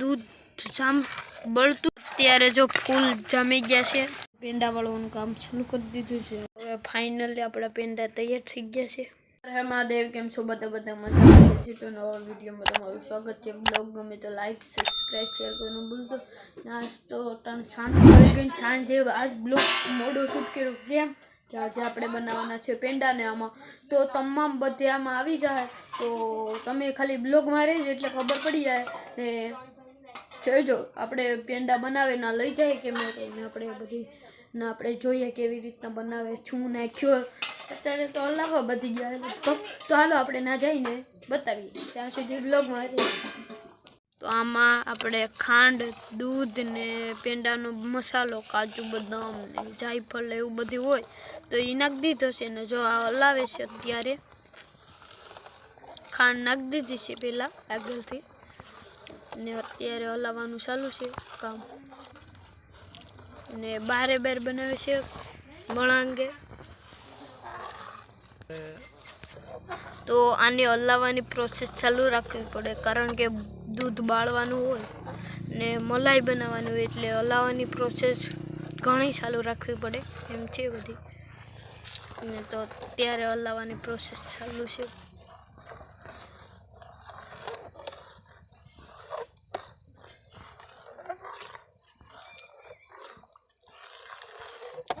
દૂધ જામ બળતું. ત્યારે જો ફૂલ જામી ગયા છે. પેંડા વાળવાનું કામ શરૂ કરી દીધું છે. હવે ફાઇનલી આપણા પેંડા તૈયાર થઈ ગયા છે. હે મહાદેવ કેમ છો? બધા બધા મજામાં છે. તો નવા વિડીયોમાં તમારું સ્વાગત છે. બ્લોગ ગમે તો લાઈક સબસ્ક્રાઈબ શેર કરવાનું ભૂલતો આજ તો ત્રણ સાંજ પડી ગઈ સાંજે આજ બ્લોગ મોડો શૂટ કર્યો. કેમ? કે આજે આપણે બનાવવાના છે પેંડા ને આમાં. તો તમામ બધે આમાં આવી જાય. તો તમે ખાલી બ્લોગમાં રહેજો એટલે ખબર પડી જાય ને જોઈજો આપણે પેંડા બનાવે, ના લઈ જાય કે મેં આપણે બધી, ના આપણે જોઈએ કેવી રીતના બનાવે શું નાખ્યો. અત્યારે તો હલાવવા બધી ગયા તો ચાલો આપણે ના જઈને બતાવીએ. ત્યાં સુધી બ્લોગમાં તો આમાં આપણે ખાંડ, દૂધ ને પેંડાનો મસાલો, કાજુ, બદામ ને જાયફળ એવું બધું હોય, તો એ નાખી દીધો છે ને જો આ હલાવે છે અત્યારે. ખાંડ નાખી દીધી છે પહેલાં આગળથી. ને અત્યારે હલાવવાનું ચાલુ છે કામ. ને બારે બેર બનાવે છે વળાંગે. તો આને હલાવવાની પ્રોસેસ ચાલુ રાખવી પડે, કારણ કે દૂધ બાળવાનું હોય ને મલાઈ બનાવવાનું હોય એટલે હલાવવાની પ્રોસેસ ઘણી ચાલુ રાખવી પડે, એમ છે બધી. ને તો અત્યારે હલાવવાની પ્રોસેસ ચાલુ છે.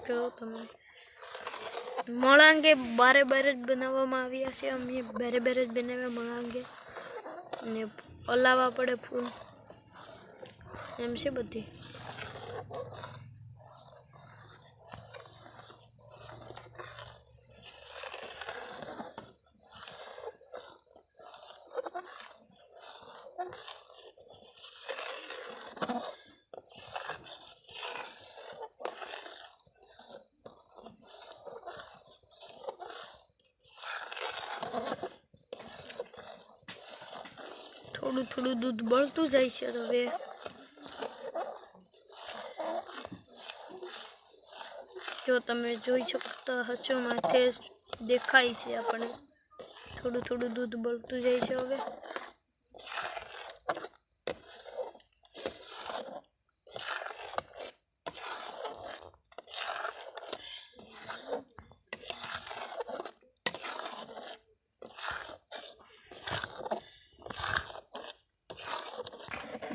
જો તમે? મળાંગે બારે બારે જ બનાવવામાં આવ્યા છે. અમે બારે બારે જ બનાવ્યા મળાંગે. ને હલાવવા પડે ફૂલ. એમ છે બધી. થોડું થોડું દૂધ બળતું જાય છે હવે જો તમે જોઈ શકતા હશો માથે દેખાય છે આપણે થોડું થોડું દૂધ બળતું જાય છે હવે.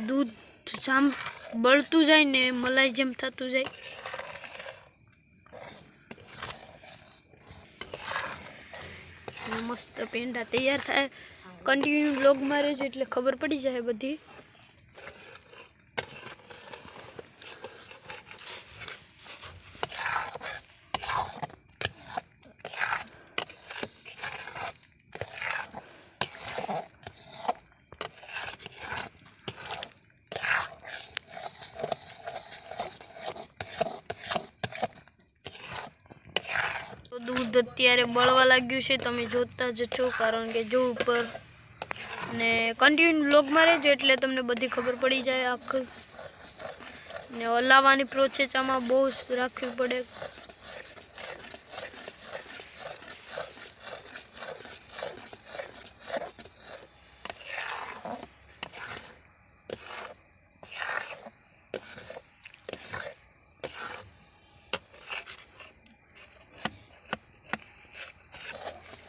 દૂધ જામ બળતું જાય ને મલાઈ જેમ થતું જાય. મસ્ત પેંડા તૈયાર થાય. કન્ટિન્યુ બ્લોગમાં રહેજો એટલે ખબર પડી જાય બધી તો દૂધ અત્યારે બળવા લાગ્યું છે. તમે જોતા જ છો, કારણ કે જો ઉપર ને કન્ટિન્યુ બ્લોગમાં રહેજો એટલે તમને બધી ખબર પડી જાય આખું. ને હલાવવાની પ્રોસેસ આમાં બહુ રાખવી પડે.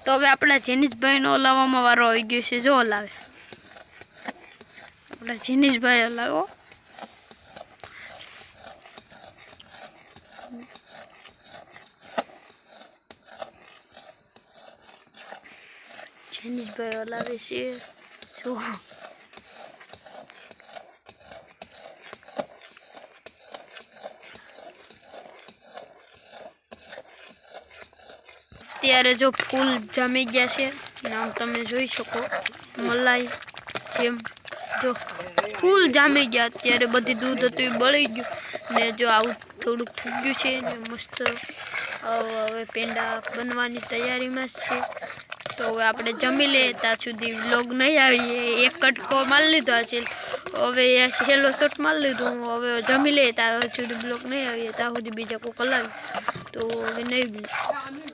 તો હવે આપણા જીનીશભાઈનો ઓલાવવામાં વારો આવી ગયો છે. જો ઓલાવે આપણા જીનીશભાઈ ઓલાવો જીનીશભાઈ ઓલાવે છે. જો. અત્યારે જો ફૂલ જામી ગયા છે. આમ તમે જોઈ શકો. મલાઈ, જેમ જો ફૂલ જામી ગયા. અત્યારે બધી દૂધ હતું એ બળી ગયું. ને જો આવું થોડુંક થઈ ગયું છે. ને મસ્ત હવે પેંડા બનવાની તૈયારીમાં છે. તો હવે આપણે જમી લઈએ. ત્યાં સુધી વ્લોગ નહીં આવીએ. એક કટકો મારી લીધો છે હવે છેલ્લો શોટ મારી લીધું. હવે જમી લઈએ. ત્યાં સુધી બ્લોગ નહીં આવીએ. ત્યાં સુધી બીજા કોઈ કલાવી તો હવે નહીં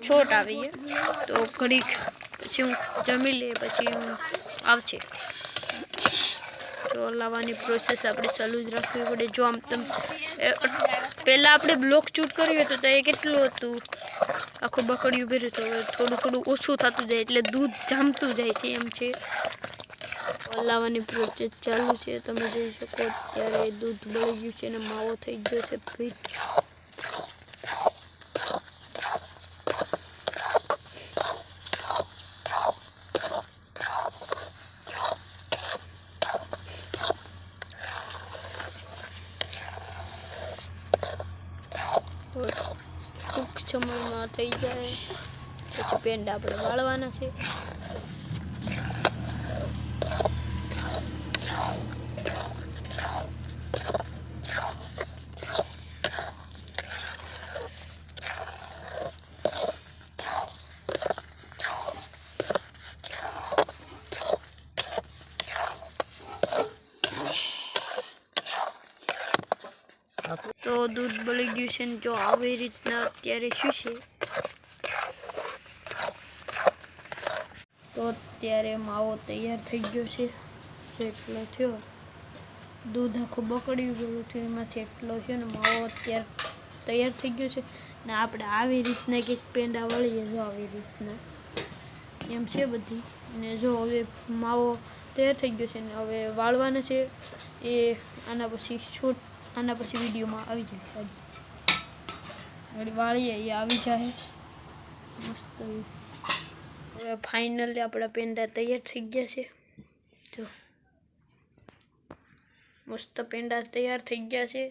શોટ આવી તો ઘડીક પછી હું જમી લઈએ, પછી હું આવશે. તો લાવવાની પ્રોસેસ આપણે ચાલુ જ રાખવી પડે. જો આમ તમે પહેલાં આપણે બ્લોક ચૂટ કર્યું હતું તો એ કેટલું હતું? આખું બકડ્યું ભર્યું હતું. હવે થોડું થોડું ઓછું થતું જાય એટલે દૂધ જામતું જાય છે એમ છે. લાવવાની પ્રોસેસ ચાલુ છે. તમે જોઈ શકો, અત્યારે દૂધ બળી ગયું છે અને માવો થઈ ગયો છે. ફ્રીજ તો ટૂંક સમયમાં થઈ જાય. પછી પેંડા આપણે વાળવાના છે. તો દૂધ બળી ગયું છે ને જો આવી રીતના અત્યારે શું છે? તો અત્યારે માવો તૈયાર થઈ ગયો છે. એટલો થયો. દૂધ આખું બકડી ગયું થયું એમાંથી એટલો છે ને માવો અત્યારે તૈયાર થઈ ગયો છે. ને આપણે આવી રીતના કંઈક પેંડા વળીએ જો આવી રીતના. એમ છે બધી. ને જો હવે માવો તૈયાર થઈ ગયો છે ને હવે વાળવાના છે. એ આના પછી શૂટ આના પછી વિડીયોમાં આવી જાય. વળી વાળીએ, એ આવી જાય. મસ્ત. હવે ફાઇનલી આપણા પેંડા તૈયાર થઈ ગયા છે. જો. મસ્ત પેંડા તૈયાર થઈ ગયા છે.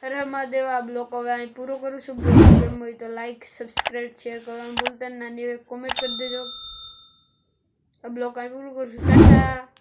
હર હર મહાદેવ આ બ્લોગ હવે અહીં પૂરો કરું છું. બ્લોગ ગમ્યો હોય તો લાઈક સબસ્ક્રાઈબ શેર કરવાનું ભૂલતા નહીં. નાની એક કોમેન્ટ કરી દેજો. આ બ્લોગ અહીં પૂરું કરું છું ટાટા